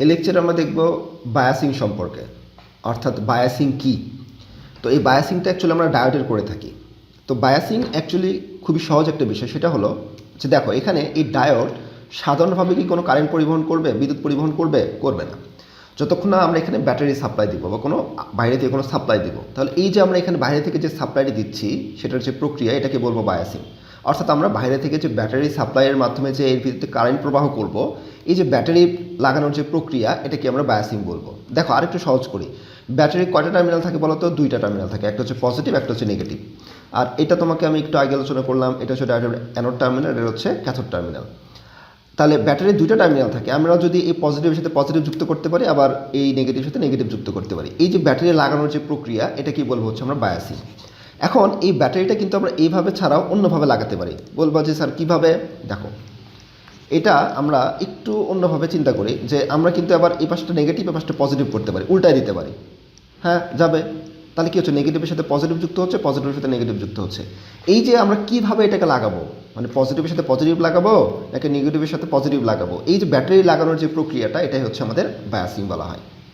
এই লেকচারে আমরা দেখব বায়াসিং সম্পর্কে, অর্থাৎ বায়াসিং কি? তো এই বায়াসিংটা অ্যাকচুয়ালি আমরা ডায়োডের করে থাকি। তো বায়াসিং অ্যাকচুয়ালি খুবই সহজ একটা বিষয়, সেটা হলো যে দেখো, এখানে এই ডায়োড সাধারণভাবে কি কোনো কারেন্ট পরিবহন করবে, বিদ্যুৎ পরিবহন করবে? করবে না। যতক্ষণ না আমরা এখানে ব্যাটারি সাপ্লাই দিব বা কোনো বাইরে থেকে কোনো সাপ্লাই দিব, তাহলে এই যে আমরা এখানে বাইরে থেকে যে সাপ্লাইটি দিচ্ছি, সেটার যে প্রক্রিয়া, এটাকে বলব বায়াসিং অর্থাৎ আমরা বাইরে থেকে যে ব্যাটারি সাপ্লাইয়ের মাধ্যমে যে এর ভিত্তিতে কারেন্ট প্রবাহ করব, এই যে ব্যাটারি লাগানোর যে প্রক্রিয়া, এটাকে আমরা বায়াসিং বলব। দেখো, আরেকটু সহজ করি। ব্যাটারি কয়টা টার্মিনাল থাকে বলো তো দুইটা টার্মিনাল থাকে। একটা হচ্ছে পজিটিভ একটা হচ্ছে নেগেটিভ আর এটা তোমাকে আমি একটু আগে আলোচনা করলাম, এটা হচ্ছে অ্যানোড টার্মিনাল এটা হচ্ছে ক্যাথোড টার্মিনাল তাহলে ব্যাটারির দুইটা টার্মিনাল থাকে। আমরা যদি এই পজিটিভের সাথে পজিটিভ যুক্ত করতে পারি, আবার এই নেগেটিভের সাথে নেগেটিভ যুক্ত করতে পারি। এই যে ব্যাটারি লাগানোর যে প্রক্রিয়া এটা কি বলব হচ্ছে আমরা বায়াসিং এখন এই ব্যাটারিটা কিন্তু আমরা এইভাবে ছাড়াও অন্যভাবে লাগাতে পারি। বলব যে, স্যার, কীভাবে? দেখো, এটা আমরা একটু অন্যভাবে চিন্তা করি যে, আমরা কিন্তু আবার এই পাশটা নেগেটিভ এই পাশটা পজিটিভ করতে পারি উল্টায় দিতে পারি। হ্যাঁ যাবে। তাহলে কী হচ্ছে? নেগেটিভের সাথে পজিটিভ যুক্ত হচ্ছে পজিটিভের সাথে নেগেটিভ যুক্ত হচ্ছে। এই যে, আমরা কীভাবে এটাকে লাগাবো? মানে পজিটিভের সাথে পজিটিভ লাগাবো, নাকি নেগেটিভের সাথে পজিটিভ লাগাবো? এই যে, ব্যাটারি লাগানোর যে প্রক্রিয়াটা, এটাই হচ্ছে আমাদের বায়াসিং বলা হয়।